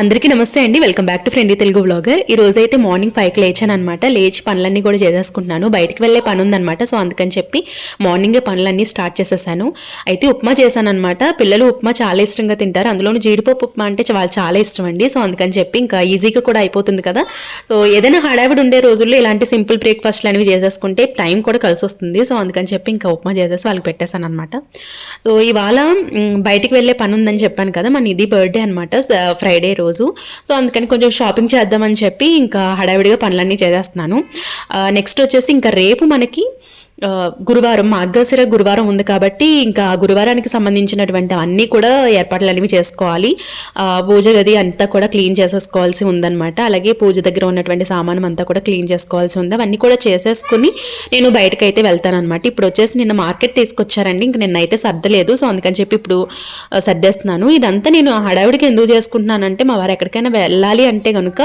అందరికీ నమస్తే అండి. Welcome back to friend Telugu blogger ఈ రోజు అయితే మార్నింగ్ ఫైవ్కి లేచాను అనమాట లేచి పనులన్నీ కూడా చేసేసుకుంటున్నాను. బయటికి వెళ్ళే పని ఉందన్నమాట సో అందుకని చెప్పి మార్నింగే పనులన్నీ స్టార్ట్ చేసేసాను. అయితే ఉప్మా చేశాను అనమాట పిల్లలు ఉప్మా చాలా ఇష్టంగా తింటారు. అందులోనూ జీడిపప్పు ఉప్మా అంటే వాళ్ళు చాలా ఇష్టం అండి. సో అందుకని చెప్పి ఇంకా ఈజీగా కూడా అయిపోతుంది కదా. సో ఏదైనా హడావిడి ఉండే రోజుల్లో ఇలాంటి సింపుల్ బ్రేక్ఫాస్ట్లు అనేవి చేసేసుకుంటే టైం కూడా కలిసి వస్తుంది. సో అందుకని చెప్పి ఇంకా ఉప్మా చేసేసి వాళ్ళకి పెట్టేశాను అనమాట సో ఇవాళ బయటికి వెళ్ళే పని ఉందని చెప్పాను కదా. మన ఇది బర్త్డే అనమాట ఫ్రైడే రోజు. సో అందుకని కొంచెం షాపింగ్ చేద్దామని చెప్పి ఇంకా హడావిడిగా పనులన్నీ చేసేస్తున్నాను. నెక్స్ట్ వచ్చేసి ఇంకా రేపు మనకి గురువారం మార్గశిర గురువారం ఉంది కాబట్టి ఇంకా గురువారానికి సంబంధించినటువంటి అన్నీ కూడా ఏర్పాట్లు అనేవి చేసుకోవాలి. పూజ గది అంతా కూడా క్లీన్ చేసేసుకోవాల్సి ఉందన్నమాట. అలాగే పూజ దగ్గర ఉన్నటువంటి సామానం అంతా కూడా క్లీన్ చేసుకోవాల్సి ఉంది. అవన్నీ కూడా చేసేసుకుని నేను బయటకైతే అయితే వెళ్తానమాట ఇప్పుడు వచ్చేసి నిన్న మార్కెట్ తీసుకొచ్చారండి. ఇంక నిన్న అయితే సర్దలేదు. సో అందుకని చెప్పి ఇప్పుడు సర్దేస్తున్నాను. ఇదంతా నేను హడావిడికి ఎందుకు చేసుకుంటున్నానంటే మా వారు ఎక్కడికైనా వెళ్ళాలి అంటే కనుక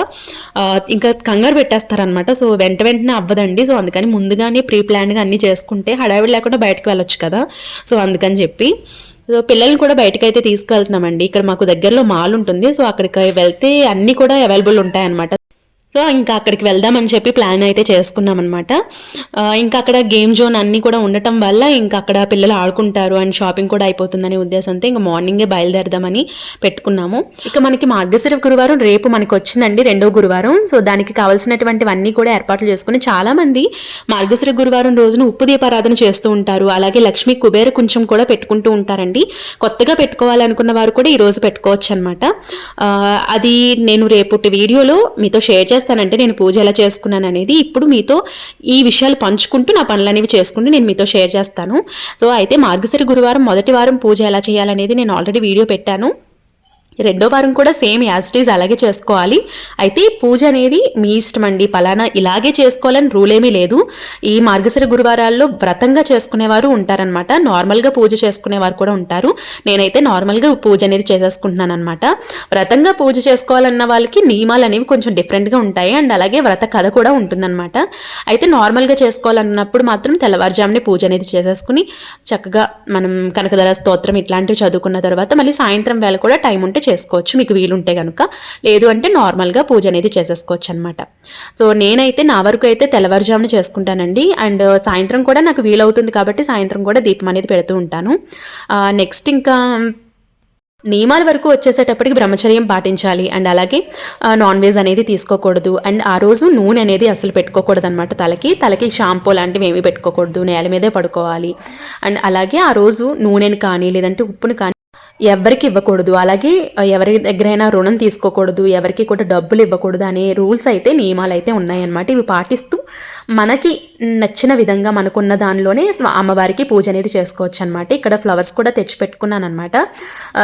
ఇంకా కంగారు పెట్టేస్తారనమాట సో వెంట వెంటనే అవ్వదండి. సో అందుకని ముందుగానే ప్రీ ప్లాన్గా అన్ని చేసుకుంటే హడావిడి లేకుండా బయటకు వెళ్ళొచ్చు కదా. సో అందుకని చెప్పి. సో పిల్లల్ని కూడా బయటకు అయితే తీసుకువెళ్తున్నామండి ఇక్కడ మాకు దగ్గరలో మాల్ ఉంటుంది. సో అక్కడికి వెళ్తే అన్నీ కూడా అవైలబుల్ ఉంటాయన్నమాట. సో ఇంకా అక్కడికి వెళ్దామని చెప్పి ప్లాన్ అయితే చేసుకున్నాం అనమాట ఇంకా అక్కడ గేమ్ జోన్ అన్నీ కూడా ఉండటం వల్ల ఇంకా అక్కడ పిల్లలు ఆడుకుంటారు అండ్ షాపింగ్ కూడా అయిపోతుందనే ఉద్దేశంతో ఇంకా మార్నింగే బయలుదేరదామని పెట్టుకున్నాము. ఇక మనకి మార్గశిర గురువారం రేపు మనకి వచ్చిందండి రెండో గురువారం. సో దానికి కావాల్సినటువంటివన్నీ కూడా ఏర్పాట్లు చేసుకుని చాలామంది మార్గశిర గురువారం రోజున ఉప్పు దీపారాధన చేస్తూ ఉంటారు. అలాగే లక్ష్మీ కుబేర కొంచెం కూడా పెట్టుకుంటూ ఉంటారండి. కొత్తగా పెట్టుకోవాలనుకున్న వారు కూడా ఈరోజు పెట్టుకోవచ్చు అనమాట అది నేను రేపటి వీడియోలో మీతో షేర్ చేస్తాను. చేస్తానంటే నేను పూజ ఎలా చేసుకున్నాను అనేది ఇప్పుడు మీతో ఈ విషయాలు పంచుకుంటూ నా పనులు అనేవి చేసుకుంటూ నేను మీతో షేర్ చేస్తాను. సో అయితే మార్గశిర గురువారం మొదటి వారం పూజ ఎలా చేయాలనేది నేను ఆల్రెడీ వీడియో పెట్టాను. రెండో వారం కూడా సేమ్ యాజ్ ఇట్ ఈజ్ అలాగే చేసుకోవాలి. అయితే పూజ అనేది మీ ఇష్టం అండి. పలానా ఇలాగే చేసుకోవాలని రూల్ ఏమీ లేదు. ఈ మార్గశిర గురువారాల్లో వ్రతంగా చేసుకునేవారు ఉంటారనమాట నార్మల్గా పూజ చేసుకునేవారు కూడా ఉంటారు. నేనైతే నార్మల్గా పూజ అనేది చేసేసుకుంటున్నాను అనమాట వ్రతంగా పూజ చేసుకోవాలన్న వాళ్ళకి నియమాలు అనేవి కొంచెం డిఫరెంట్గా ఉంటాయి. అండ్ అలాగే వ్రత కథ కూడా ఉంటుందన్నమాట. అయితే నార్మల్గా చేసుకోవాలన్నప్పుడు మాత్రం తెల్లవారుజామునే పూజ అనేది చేసేసుకుని చక్కగా మనం కనకదర స్తోత్రం ఇట్లాంటివి చదువుకున్న తర్వాత మళ్ళీ సాయంత్రం వేళ కూడా టైం ఉంటే చేసుకోవచ్చు. మీకు వీలుంటే కనుక లేదు అంటే నార్మల్గా పూజ అనేది చేసేసుకోవచ్చు అనమాట సో నేనైతే నా వరకు అయితే తెల్లవారుజామున చేసుకుంటానండి. అండ్ సాయంత్రం కూడా నాకు వీలవుతుంది కాబట్టి సాయంత్రం కూడా దీపం అనేది పెడుతూ ఉంటాను. నెక్స్ట్ ఇంకా నియమాల వరకు వచ్చేసేటప్పటికి బ్రహ్మచర్యం పాటించాలి. అండ్ అలాగే నాన్ వెజ్ అనేది తీసుకోకూడదు. అండ్ ఆ రోజు నూనె అనేది అసలు పెట్టుకోకూడదు అనమాట తలకి. తలకి షాంపూ లాంటివి ఏమీ పెట్టుకోకూడదు. నేల మీదే పడుకోవాలి. అండ్ అలాగే ఆ రోజు నూనెని కానీ లేదంటే ఉప్పును కానీ ఎవరికి ఇవ్వకూడదు. అలాగే ఎవరి దగ్గరైనా రుణం తీసుకోకూడదు ఎవరికి కూడా డబ్బులు ఇవ్వకూడదు అనే రూల్స్ అయితే నియమాలు అయితే ఉన్నాయన్నమాట. ఇవి పాటిస్తూ మనకి నచ్చిన విధంగా మనకున్న దానిలోనే అమ్మవారికి పూజ అనేది చేసుకోవచ్చు అనమాట ఇక్కడ ఫ్లవర్స్ కూడా తెచ్చి పెట్టుకున్నాను అనమాట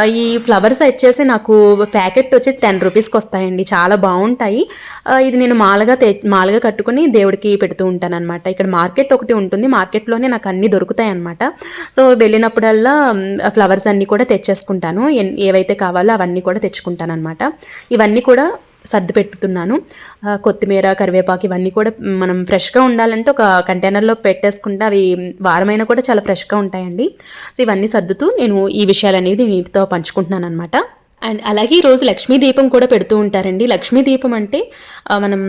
ఈ ఫ్లవర్స్ వచ్చేసి నాకు ప్యాకెట్ వచ్చేసి టెన్ రూపీస్కి వస్తాయండి. చాలా బాగుంటాయి. ఇది నేను మాలగా తె మాలగా కట్టుకుని దేవుడికి పెడుతూ ఉంటాను అనమాట ఇక్కడ మార్కెట్ ఒకటి ఉంటుంది. మార్కెట్లోనే నాకు అన్నీ దొరుకుతాయి అనమాట సో వెళ్ళినప్పుడల్లా ఫ్లవర్స్ అన్నీ కూడా తెచ్చేసుకుంటాను. ఎన్- ఏవైతే కావాలో అవన్నీ కూడా తెచ్చుకుంటాను అనమాట ఇవన్నీ కూడా సర్ది పెట్టుతున్నాను. కొత్తిమీర కరివేపాకు ఇవన్నీ కూడా మనం ఫ్రెష్గా ఉండాలంటే ఒక కంటైనర్లో పెట్టేసుకుంటే అవి వారమైనా కూడా చాలా ఫ్రెష్గా ఉంటాయండి. సో ఇవన్నీ సర్దుతూ నేను ఈ విషయాలు అనేది మీతో పంచుకుంటున్నాను అనమాట అండ్ అలాగే ఈరోజు లక్ష్మీ దీపం కూడా పెడుతూ ఉంటారండి. లక్ష్మీ దీపం అంటే మనం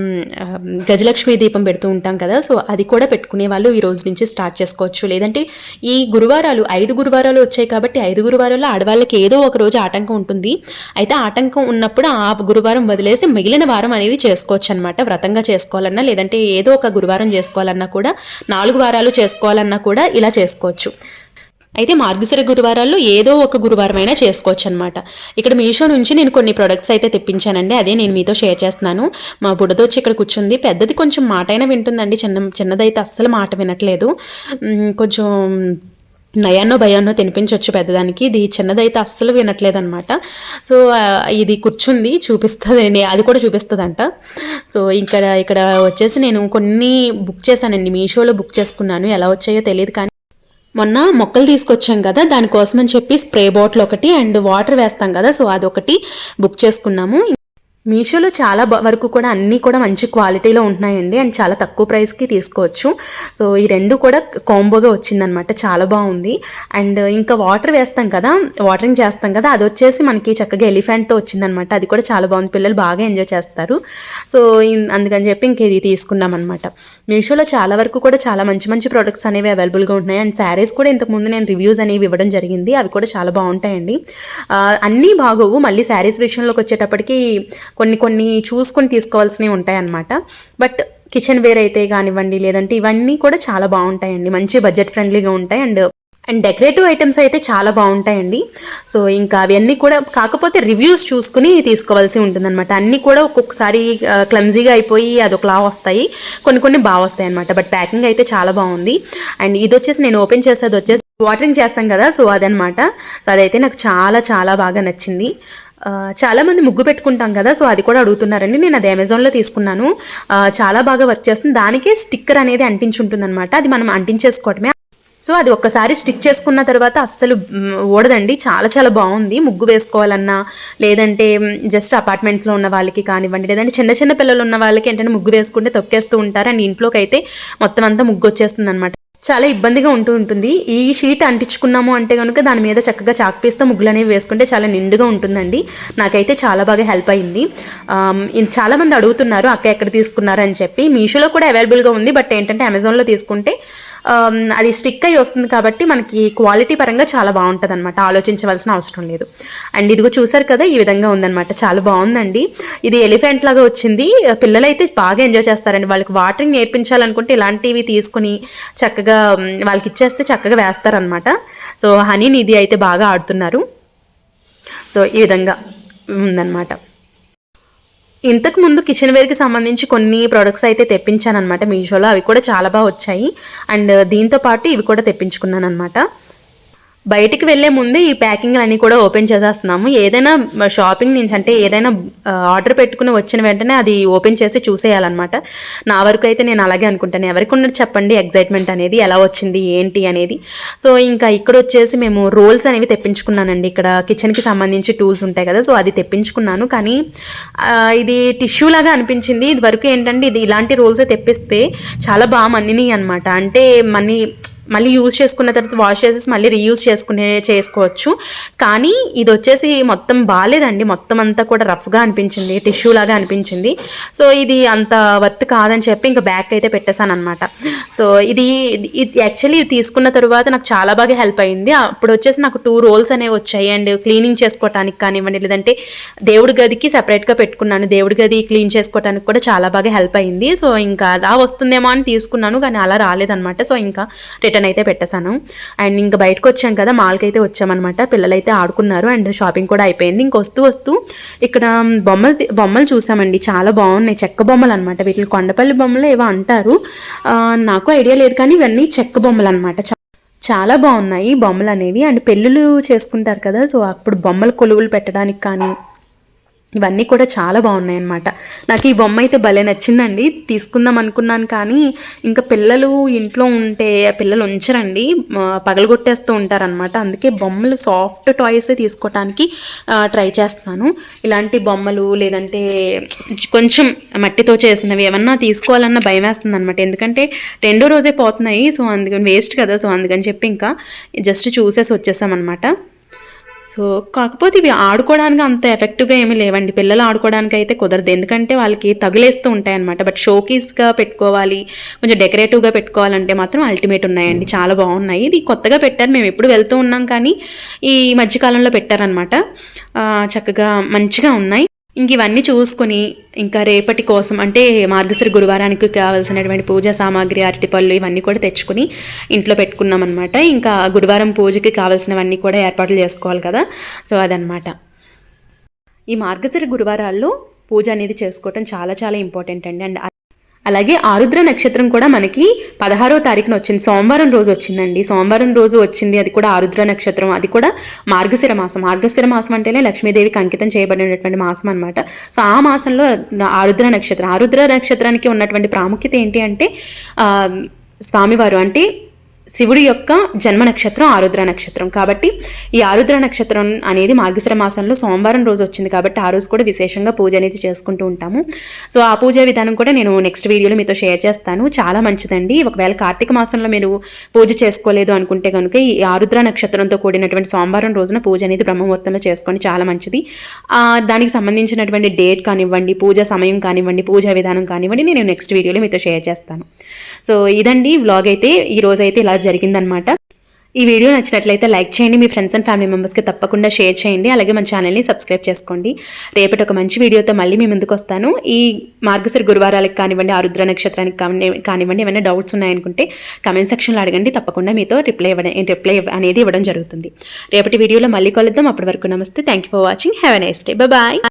గజలక్ష్మీ దీపం పెడుతూ ఉంటాం కదా. సో అది కూడా పెట్టుకునే వాళ్ళు ఈ రోజు నుంచి స్టార్ట్ చేసుకోవచ్చు. లేదంటే ఈ గురువారాలు ఐదు గురువారాలు వచ్చాయి కాబట్టి ఐదు గురువారాల్లో ఆడవాళ్ళకి ఏదో ఒక రోజు ఆటంకం ఉంటుంది. అయితే ఆటంకం ఉన్నప్పుడు ఆ గురువారం వదిలేసి మిగిలిన వారం అనేది చేసుకోవచ్చు అనమాట వ్రతంగా చేసుకోవాలన్నా లేదంటే ఏదో ఒక గురువారం చేసుకోవాలన్నా కూడా నాలుగు వారాలు చేసుకోవాలన్నా కూడా ఇలా చేసుకోవచ్చు. అయితే మార్గశిర గురువారాల్లో ఏదో ఒక గురువారం అయినా చేసుకోవచ్చు అనమాట ఇక్కడ మీషో నుంచి నేను కొన్ని ప్రొడక్ట్స్ అయితే తెప్పించానండి. అదే నేను మీతో షేర్ చేస్తున్నాను. మా బుడదొచ్చి ఇక్కడ కూర్చుంది. పెద్దది కొంచెం మాట అయినా వింటుందండి. చిన్న చిన్నదైతే అస్సలు మాట వినట్లేదు. కొంచెం నయాన్నో భయాన్నో తినిపించవచ్చు పెద్దదానికి. ఇది చిన్నదైతే అస్సలు వినట్లేదు అనమాట సో ఇది కూర్చుంది. చూపిస్తుంది అది కూడా చూపిస్తుందంట. సో ఇక్కడ ఇక్కడ వచ్చేసి నేను కొన్ని బుక్ చేశానండి. మీషోలో బుక్ చేసుకున్నాను. ఎలా వచ్చాయో తెలియదు కానీ మొన్న మొక్కలు తీసుకొచ్చాం కదా దానికోసమని చెప్పి స్ప్రే బాటిల్ ఒకటి అండ్ వాటర్ వేస్తాం కదా సో అదొకటి బుక్ చేసుకున్నాము. మీషోలో చాలా వరకు కూడా అన్నీ కూడా మంచి క్వాలిటీలో ఉంటున్నాయండి. అండ్ చాలా తక్కువ ప్రైస్కి తీసుకోవచ్చు. సో ఈ రెండు కూడా కాంబోగా వచ్చిందనమాట. చాలా బాగుంది. అండ్ ఇంకా వాటర్ వేస్తాం కదా వాటరింగ్ చేస్తాం కదా అది వచ్చేసి మనకి చక్కగా ఎలిఫెంట్తో వచ్చిందనమాట. అది కూడా చాలా బాగుంది. పిల్లలు బాగా ఎంజాయ్ చేస్తారు. సో అందుకని చెప్పి ఇంక ఇది తీసుకున్నాం అనమాట మీషోలో చాలా వరకు కూడా చాలా మంచి మంచి ప్రొడక్ట్స్ అనేవి అవైలబుల్గా ఉంటున్నాయి. అండ్ శారీస్ కూడా ఇంతకుముందు నేను రివ్యూస్ అనేవి ఇవ్వడం జరిగింది. అవి కూడా చాలా బాగుంటాయండి. అన్నీ బాగోవు. మళ్ళీ శారీస్ విషయంలోకి వచ్చేటప్పటికి కొన్ని కొన్ని చూసుకొని తీసుకోవాల్సినవి ఉంటాయన్నమాట. బట్ కిచెన్ వేర్ అయితే కానివ్వండి లేదంటే ఇవన్నీ కూడా చాలా బాగుంటాయండి. మంచి బడ్జెట్ ఫ్రెండ్లీగా ఉంటాయి. అండ్ అండ్ డెకరేటివ్ ఐటమ్స్ అయితే చాలా బాగుంటాయండి. సో ఇంకా అవన్నీ కూడా కాకపోతే రివ్యూస్ చూసుకుని తీసుకోవాల్సి ఉంటుందన్నమాట. అన్నీ కూడా ఒక్కొక్కసారి క్లమ్జీగా అయిపోయి అదొకలా వస్తాయి. కొన్ని కొన్ని బాగా వస్తాయి అనమాట బట్ ప్యాకింగ్ అయితే చాలా బాగుంది. అండ్ ఇది వచ్చేసి నేను ఓపెన్ చేసేది వచ్చేసి వాటరింగ్ చేస్తాం కదా సో అదనమాట సో అదైతే నాకు చాలా చాలా బాగా నచ్చింది. చాలామంది చాలా మంది ముగ్గు పెట్టుకుంటాం కదా సో అది కూడా అడుగుతున్నారండి. నేను అది అమెజాన్లో తీసుకున్నాను. చాలా బాగా వర్క్ చేస్తుంది. దానికే స్టిక్కర్ అనేది అంటించుంటుంది అనమాట అది మనం అంటించేసుకోవటమే. సో అది ఒక్కసారి స్టిక్ చేసుకున్న తర్వాత అస్సలు ఓడదండి ఊడదండి. చాలా చాలా బాగుంది. ముగ్గు వేసుకోవాలన్నా లేదంటే జస్ట్ అపార్ట్మెంట్స్లో ఉన్న వాళ్ళకి కానివ్వండి లేదంటే చిన్న చిన్న పిల్లలు ఉన్న వాళ్ళకి ఏంటంటే ముగ్గు వేసుకుంటే తొక్కేస్తూ ఉంటారు. అండ్ ఇంట్లోకి అయితే మొత్తం అంతా ముగ్గు వచ్చేస్తుంది అనమాట చాలా ఇబ్బందిగా ఉంటూ ఉంటుంది. ఈ షీట్ అంటించుకున్నాము అంటే కనుక దాని మీద చక్కగా చాక్ పీస్తో ముగ్గులు అనేవి వేసుకుంటే చాలా నిండుగా ఉంటుందండి. నాకైతే చాలా బాగా హెల్ప్ అయింది. చాలామంది అడుగుతున్నారు అక్క ఎక్కడ తీసుకున్నారు అని చెప్పి. మీషోలో కూడా అవైలబుల్గా ఉంది బట్ ఏంటంటే అమెజాన్లో తీసుకుంటే అది స్టిక్ అయి వస్తుంది కాబట్టి మనకి క్వాలిటీ పరంగా చాలా బాగుంటుంది అనమాట ఆలోచించవలసిన అవసరం లేదు. అండ్ ఇదిగో చూసారు కదా ఈ విధంగా ఉందన్నమాట. చాలా బాగుందండి. ఇది ఎలిఫెంట్ లాగా వచ్చింది. పిల్లలు అయితే బాగా ఎంజాయ్ చేస్తారండి. వాళ్ళకి వాటరింగ్ నేర్పించాలనుకుంటే ఇలాంటివి తీసుకుని చక్కగా వాళ్ళకి ఇచ్చేస్తే చక్కగా వేస్తారనమాట సో హనీని ఇది అయితే బాగా ఆడుతున్నారు. సో ఈ విధంగా ఉందన్నమాట. ఇంతకు ముందు కిచెన్ వేర్కి సంబంధించి కొన్ని ప్రొడక్ట్స్ అయితే తెప్పించాను అనమాట మీషోలో అవి కూడా చాలా బాగా వచ్చాయి. అండ్ దీంతో పాటు ఇవి కూడా తెప్పించుకున్నాను అనమాట బయటికి వెళ్ళే ముందే ఈ ప్యాకింగ్ అన్ని కూడా ఓపెన్ చేసేస్తున్నాము. ఏదైనా షాపింగ్ నుంచి అంటే ఏదైనా ఆర్డర్ పెట్టుకుని వచ్చిన వెంటనే అది ఓపెన్ చేసి చూసేయాలన్నమాట. నా వరకు అయితే నేను అలాగే అనుకుంటాను. ఎవరికి ఉన్నది చెప్పండి ఎగ్జైట్మెంట్ అనేది ఎలా వచ్చింది ఏంటి అనేది. సో ఇంకా ఇక్కడ వచ్చేసి మేము రోల్స్ అనేవి తెప్పించుకున్నానండి. ఇక్కడ కిచెన్కి సంబంధించి టూల్స్ ఉంటాయి కదా సో అది తెప్పించుకున్నాను. కానీ ఇది టిష్యూ లాగా అనిపించింది. ఇది వరకు ఏంటంటే ఇది ఇలాంటి రోల్సే తెప్పిస్తే చాలా బాగా మన్నినాయి అనమాట అంటే మనీ మళ్ళీ యూజ్ చేసుకున్న తర్వాత వాష్ చేసేసి మళ్ళీ రీయూజ్ చేసుకునే చేసుకోవచ్చు. కానీ ఇది వచ్చేసి మొత్తం బాగాలేదండి మొత్తం అంతా కూడా రఫ్గా అనిపించింది. టిష్యూ లాగా అనిపించింది. సో ఇది అంత వర్త్ కాదని చెప్పి ఇంకా బ్యాక్ అయితే పెట్టేశాను అనమాట సో ఇది ఇది యాక్చువల్లీ తీసుకున్న తర్వాత నాకు చాలా బాగా హెల్ప్ అయింది. అప్పుడు వచ్చేసి నాకు టూ రోల్స్ అనేవి వచ్చాయి. అండ్ క్లీనింగ్ చేసుకోవటానికి కానివ్వండి లేదంటే దేవుడి గదికి సెపరేట్గా పెట్టుకున్నాను. దేవుడి గది క్లీన్ చేసుకోవటానికి కూడా చాలా బాగా హెల్ప్ అయింది. సో ఇంకా అలా వస్తుందేమో అని తీసుకున్నాను కానీ అలా రాలేదన్నమాట. సో ఇంకా రిటర్న్ అయితే పెట్టేశాను. అండ్ ఇంకా బయటకు వచ్చాం కదా మాల్కి అయితే వచ్చామన్నమాట. పిల్లలైతే ఆడుకున్నారు అండ్ షాపింగ్ కూడా అయిపోయింది. ఇంక వస్తూ వస్తూ ఇక్కడ బొమ్మలు బొమ్మలు చూసామండి. చాలా బాగున్నాయి. చెక్క బొమ్మలు అనమాట వీటిని కొండపల్లి బొమ్మలు ఏవో అంటారు. నాకు ఐడియా లేదు కానీ ఇవన్నీ చెక్క బొమ్మలు అనమాట చాలా బాగున్నాయి బొమ్మలు అనేవి. అండ్ పెళ్ళిళ్ళు చేసుకుంటారు కదా సో అప్పుడు బొమ్మలు కొలువులు పెట్టడానికి కానీ ఇవన్నీ కూడా చాలా బాగున్నాయి అన్నమాట నాకు ఈ బొమ్మ అయితే భలే నచ్చిందండి. తీసుకుందాం అనుకున్నాను కానీ ఇంకా పిల్లలు ఇంట్లో ఉంటే పిల్లలు ఉంచరండి. పగలగొట్టేస్తూ ఉంటారనమాట అందుకే బొమ్మలు సాఫ్ట్ టాయ్సే తీసుకోవటానికి ట్రై చేస్తున్నాను. ఇలాంటి బొమ్మలు లేదంటే కొంచెం మట్టితో చేసినవి ఏమన్నా తీసుకోవాలన్న భయం వేస్తుంది అనమాట ఎందుకంటే రెండో రోజే పోతున్నాయి సో అందుకని వేస్ట్ కదా సో అందుకని చెప్పి ఇంకా జస్ట్ చూసేసి వచ్చేసామన్నమాట. సో కాకపోతే ఇవి ఆడుకోవడానికి అంత ఎఫెక్టివ్గా ఏమీ లేవండి. పిల్లలు ఆడుకోవడానికి అయితే కుదరదు. ఎందుకంటే వాళ్ళకి తగిలేస్తూ ఉంటాయి అనమాట బట్ షోకీస్గా పెట్టుకోవాలి కొంచెం డెకరేటివ్గా పెట్టుకోవాలంటే మాత్రం అల్టిమేట్ ఉన్నాయండి. చాలా బాగున్నాయి. ఇది కొత్తగా పెట్టారు. మేము ఎప్పుడు వెళ్తూ ఉన్నాం కానీ ఈ మధ్యకాలంలో పెట్టారనమాట చక్కగా మంచిగా ఉన్నాయి. ఇంక ఇవన్నీ చూసుకొని ఇంకా రేపటి కోసం అంటే మార్గశిర గురువారానికి కావాల్సినటువంటి పూజా సామాగ్రి అరటిపళ్ళు ఇవన్నీ కూడా తెచ్చుకుని ఇంట్లో పెట్టుకున్నాం అనమాట ఇంకా గురువారం పూజకి కావాల్సినవన్నీ కూడా ఏర్పాట్లు చేసుకోవాలి కదా. సో అదనమాట ఈ మార్గశిర గురువారాల్లో పూజ అనేది చేసుకోవటం చాలా చాలా ఇంపార్టెంట్ అండి. అండ్ అలాగే ఆరుద్ర నక్షత్రం కూడా మనకి పదహారో తారీఖున వచ్చింది. సోమవారం రోజు వచ్చిందండి. సోమవారం రోజు వచ్చింది. అది కూడా ఆరుద్ర నక్షత్రం. అది కూడా మార్గశిర మాసం. మార్గశిర మాసం అంటేనే లక్ష్మీదేవికి అంకితం చేయబడినటువంటి మాసం అనమాట సో ఆ మాసంలో ఆరుద్ర నక్షత్రం. ఆరుద్ర నక్షత్రానికి ఉన్నటువంటి ప్రాముఖ్యత ఏంటి అంటే స్వామివారు. అంటే శివుడి యొక్క జన్మ నక్షత్రం ఆరుద్ర నక్షత్రం. కాబట్టి ఈ ఆరుద్ర నక్షత్రం అనేది మార్గశిర మాసంలో సోమవారం రోజు వచ్చింది కాబట్టి ఆ రోజు కూడా విశేషంగా పూజ అనేది చేసుకుంటూ ఉంటాము. సో ఆ పూజా విధానం కూడా నేను నెక్స్ట్ వీడియోలో మీతో షేర్ చేస్తాను. చాలా మంచిదండి. ఒకవేళ కార్తీక మాసంలో మీరు పూజ చేసుకోలేదు అనుకుంటే కనుక ఈ ఆరుద్ర నక్షత్రంతో కూడినటువంటి సోమవారం రోజున పూజ అనేది బ్రహ్మముహూర్తంలో చేసుకోండి. చాలా మంచిది. దానికి సంబంధించినటువంటి డేట్ కానివ్వండి పూజ సమయం కానివ్వండి పూజా విధానం కానివ్వండి నేను నెక్స్ట్ వీడియోలో మీతో షేర్ చేస్తాను. సో ఇదండి. వ్లాగ్ అయితే ఈ రోజు అయితే ఇలా జరిగిందనమాట. ఈ వీడియో నచ్చినట్లయితే లైక్ చేయండి మీ ఫ్రెండ్స్ అండ్ ఫ్యామిలీ మెంబర్స్కి తప్పకుండా షేర్ చేయండి. అలాగే మన ఛానల్ని సబ్స్క్రైబ్ చేసుకోండి. రేపటి ఒక మంచి వీడియోతో మళ్ళీ మీ ముందుకు వస్తాను. ఈ మార్గశిర గురువారాలకు కానివ్వండి ఆరుద్ర నక్షత్రానికి కానివ్వండి ఏమైనా డౌట్స్ ఉన్నాయనుకుంటే కమెంట్ సెక్షన్లో అడగండి. తప్పకుండా మీతో రిప్లై ఇవ్వడం రిప్లై అనేది ఇవ్వడం జరుగుతుంది. రేపటి వీడియోలో మళ్ళీ కలుద్దాం. అప్పటి వరకు నమస్తే. Thank you for watching have a nice day bye